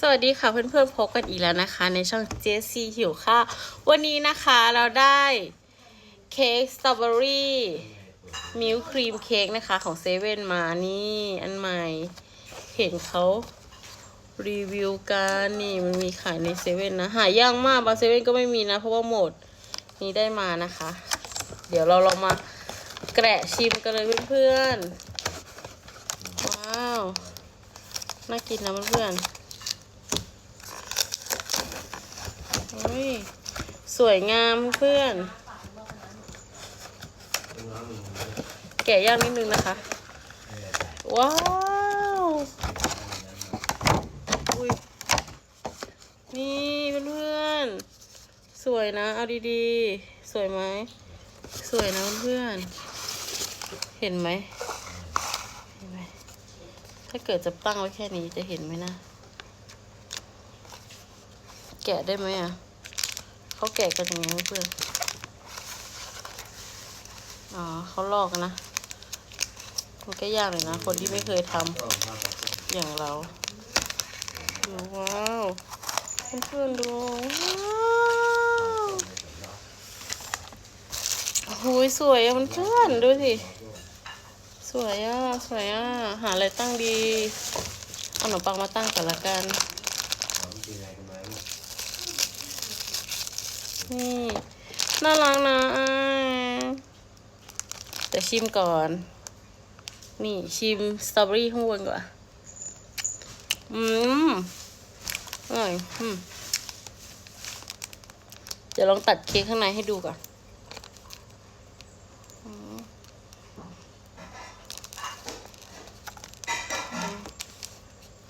สวัสดีค่ะเพื่อนๆพบกันอีกแล้วนะคะ ในช่อง JC หิวข้าววันนี้นะคะเราได้เค้กสตรอเบอรี่มิลครีมเค้กนะคะของเซเว่นมานี่อันใหม่ เห็นเขารีวิวกันนี่มันมีขายในเซเว่นนะ หายากมากบางเซเว่นก็ไม่มีนะ เพราะว่าหมดนี้ได้มานะคะ เดี๋ยวเราลองมาแกะชิมกันเลยเพื่อนๆว้าว น่ากินนะเพื่อนๆ โอ้ย สวยงามเพื่อน แกะยากนิดนึงนะคะ ว้าวอุ้ยนี่เพื่อนๆสวยนะ เอาดีๆ สวยไหม สวยนะเพื่อนเห็นไหมเห็นไหม ถ้าเกิดจะตั้งไว้แค่นี้จะเห็นไหมนะ แกะได้ไหมอะ เขาแกะกันยังไงเพื่อน อ๋อเขาลอกนะ มันก็ยากเลยนะ คนที่ไม่เคยทำอย่างเราดูว้าวเพื่อนๆดูว้าวโอ้ยสวยอะมันเพื่อนดูสิ สวยอะ สวยอะ หาอะไรตั้งดี เอาขนมปังมาตั้งกันละกัน นี่ น่ารักนะอ่ชิมก่อน นี่ชิมสตรอเบอรี่ข้างบนก่อน อืมอร่อยอืมเดี๋ยวลองตัดเค้กข้างในให้ดูก่อนอืม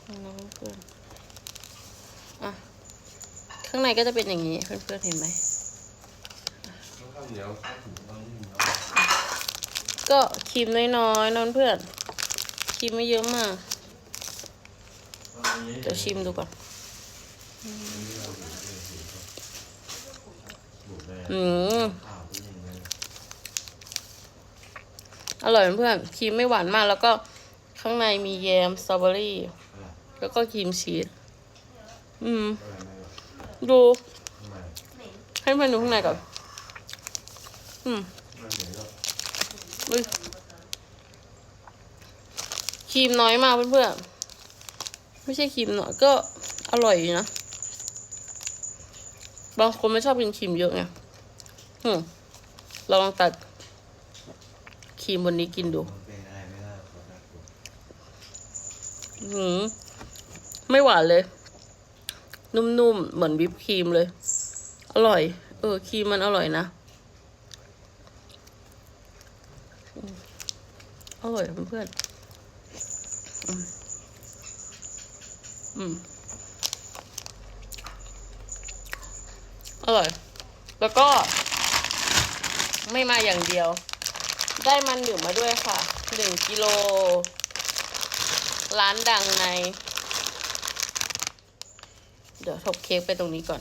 อืมน้ำเพื่อนอะ ข้างในก็จะเป็นอย่างนี้เพื่อนๆเห็นไหมข้าวเหนียวข้าวถุงข้าวเหนียวก็ครีมน้อยๆนอนเพื่อนครีมไม่เยอะมาก เดี๋ยวชิมดูก่อน อืม อร่อยเพื่อนครีมไม่หวานมากแล้วก็ข้างในมีแยมสตรอเบอรี่ แล้วก็ครีมชีส อืม ดูให้เพื่อนดูข้างในก่อน อืมอุ๊ยครีมน้อยมากเพื่อนๆ ไม่ใช่ครีมน้อยก็อร่อยอยู่นะ บางคนไม่ชอบกินครีมเยอะไงอืมเราลองตัดครีมบนนี้กินดูหืมไม่หวานเลย นุ่มๆ เหมือนวิปครีมเลย อร่อย เออครีมมันอร่อยนะ อร่อยเพื่อนอืมอืมอร่อย แล้วก็ ไม่มาอย่างเดียว ได้มันหนึ่งมาด้วยค่ะหนึ่งกิโล ร้านดังใน เดี๋ยวทบเค้กไปตรงนี้ก่อน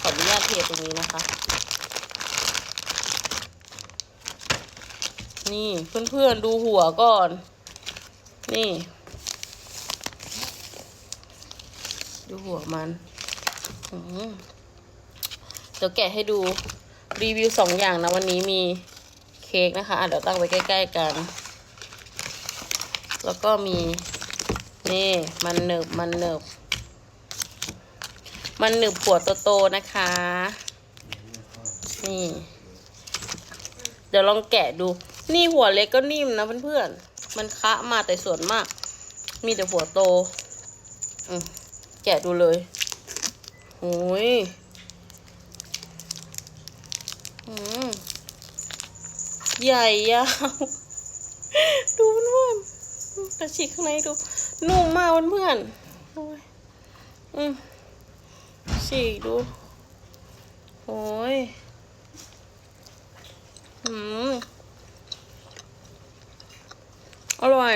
ขออนุญาตเทตรงนี้นะคะ นี่เพื่อนๆดูหัวก่อน นี่ ดูหัวมันอเดี๋ยวแกะให้ดูรีวิวสองอย่างนะวันนี้มีเค้กนะคะะเดี๋ยวตั้งไว้ใกล้ ๆกัน แล้วก็มีนี่มันหนึบมันหนึบ มันหนึบหัวโตๆนะคะ นี่ เดี๋ยวลองแกะดู นี่หัวเล็กก็นิ่มนะเพื่อนๆ มันคะมาแต่ส่วนมาก มีแต่หัวโตอแกะดูเลยโอ้ยอืมใหญ่ยาว ดูเพื่อนๆกระฉีกข้างในดู นุ่มมากเพื่อนๆอืม ฉีกดู โอ้ยอืมอร่อย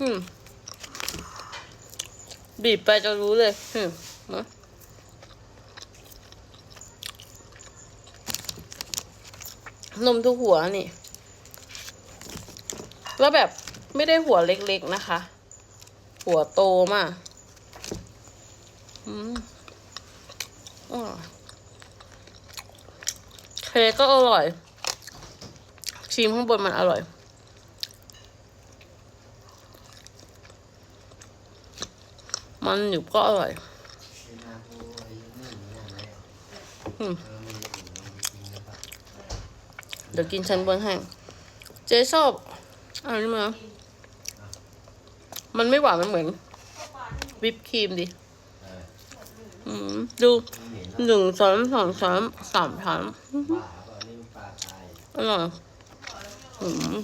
อืม บีบไปจะรู้เลย อืมนะนมทุกหัวนี่ แล้วแบบ ไม่ได้หัวเล็กๆนะคะ หัวโตมากเค้กก็อร่อยชีมข้างบนมันอร่อย มันอยู่ก็อร่อยเดี๋ยวกินชั้นบนให้ เจ๊ชอบอะไรนี่มา มันไม่หวานมันเหมือนวิปครีมดิอืมดูหนึ่งช้อนสองช้อนสามช้อนอร่อยอืม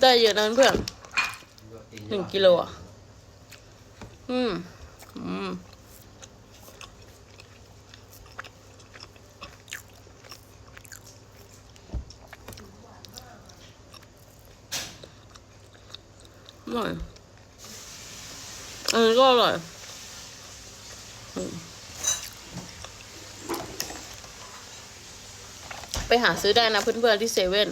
ได้เยอะนะเพื่อนหนึ่งกิโลอะอืม อืม อร่อยอันนี้ ก็อร่อยไปหาซื้อได้นะเพื่อนๆที่เซเว่น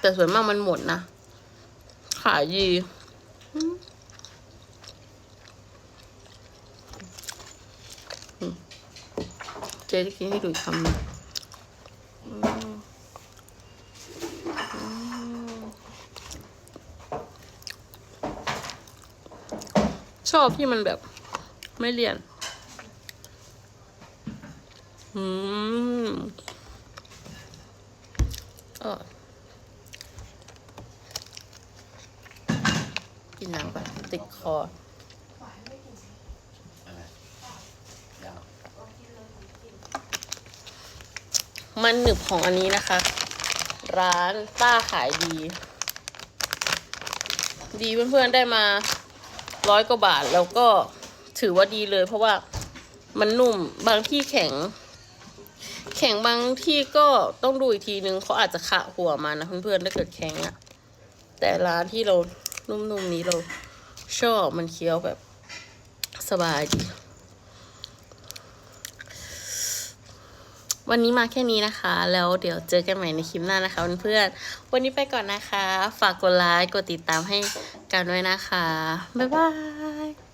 แต่ส่วนมากมันหมดนะ ขายดีเจ๊จะกินให้ดูอีกคำนึงอืมอืม ชอบที่มันแบบไม่เลี่ยน อืมเออกินน้ำก่อนติดคอ มันหนึบของอันนี้นะคะ ร้านป้าขายดี ดีเพื่อนๆได้มา ร้อยกว่าบาทแล้วก็ถือว่าดีเลย เพราะว่ามันนุ่มบางที่แข็ง แข็งบางที่ก็ต้องดูอีกทีนึงเขาอาจจะขะหัวมานะเพื่อนๆถ้าเกิดแข็งอะแต่ร้านที่เรานุ่มๆนี้เราชอบมันเคี้ยวแบบสบายดี วันนี้มาแค่นี้นะคะ แล้วเดี๋ยวเจอกันใหม่ในคลิปหน้านะคะเพื่อนๆวันนี้ไปก่อนนะคะ ฝากกดไลค์กดติดตามให้กันด้วยนะคะ บ๊ายบาย